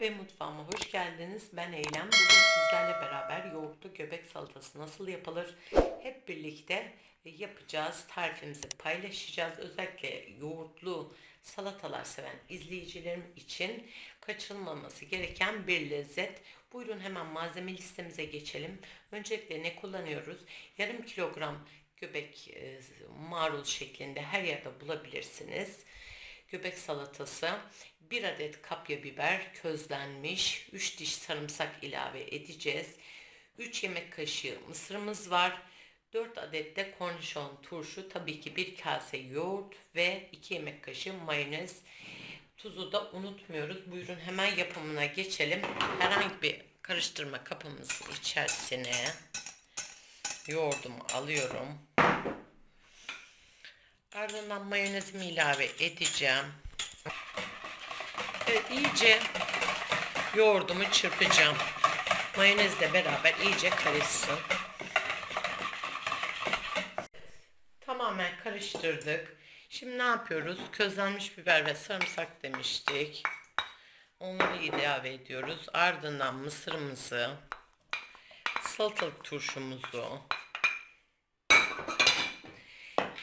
ve mutfağıma hoş geldiniz. Ben Eylem. Bugün sizlerle beraber yoğurtlu göbek salatası nasıl yapılır? Hep birlikte yapacağız. Tarifimizi paylaşacağız. Özellikle yoğurtlu salatalar seven izleyicilerim için kaçırılmaması gereken bir lezzet. Buyurun hemen malzeme listemize geçelim. Öncelikle ne kullanıyoruz? Yarım kilogram göbek e, marul şeklinde her yerde bulabilirsiniz göbek salatası, 1 adet kapya biber közlenmiş, 3 diş sarımsak ilave edeceğiz. 3 yemek kaşığı mısırımız var. 4 adet de kornişon turşu, tabii ki 1 kase yoğurt ve 2 yemek kaşığı mayonez. Tuzu da unutmuyoruz. Buyurun hemen yapımına geçelim. Herhangi bir karıştırma kapımızın içerisine yoğurdumu alıyorum. Ardından mayonezimi ilave edeceğim. Evet iyice yoğurdumu çırpacağım. Mayonezle beraber iyice karışsın. Tamamen karıştırdık. Şimdi ne yapıyoruz? Közlenmiş biber ve sarımsak demiştik. Onları ilave ediyoruz. Ardından mısırımızı, salatalık turşumuzu,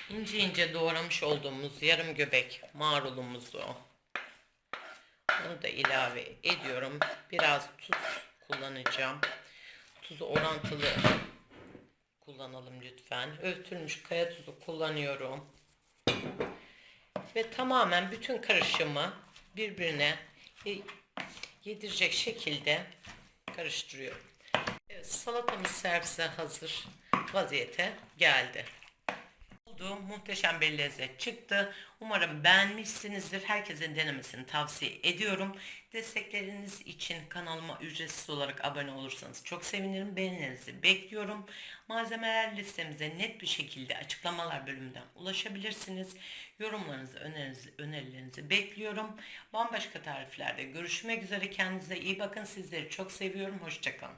ince ince doğramış olduğumuz yarım göbek marulumuzu onu da ilave ediyorum. Biraz tuz kullanacağım. Tuzu orantılı kullanalım lütfen. Öğütülmüş kaya tuzu kullanıyorum. Ve tamamen bütün karışımı birbirine yedirecek şekilde karıştırıyorum. Evet, salatamız servise hazır vaziyete geldi oldu. Muhteşem bir lezzet çıktı. Umarım beğenmişsinizdir. Herkesin denemesini tavsiye ediyorum. Destekleriniz için kanalıma ücretsiz olarak abone olursanız çok sevinirim. Beğenilerinizi bekliyorum. Malzemeler listemize net bir şekilde açıklamalar bölümünden ulaşabilirsiniz. Yorumlarınızı, önerinizi, önerilerinizi bekliyorum. Bambaşka tariflerde görüşmek üzere. Kendinize iyi bakın. Sizleri çok seviyorum. Hoşçakalın.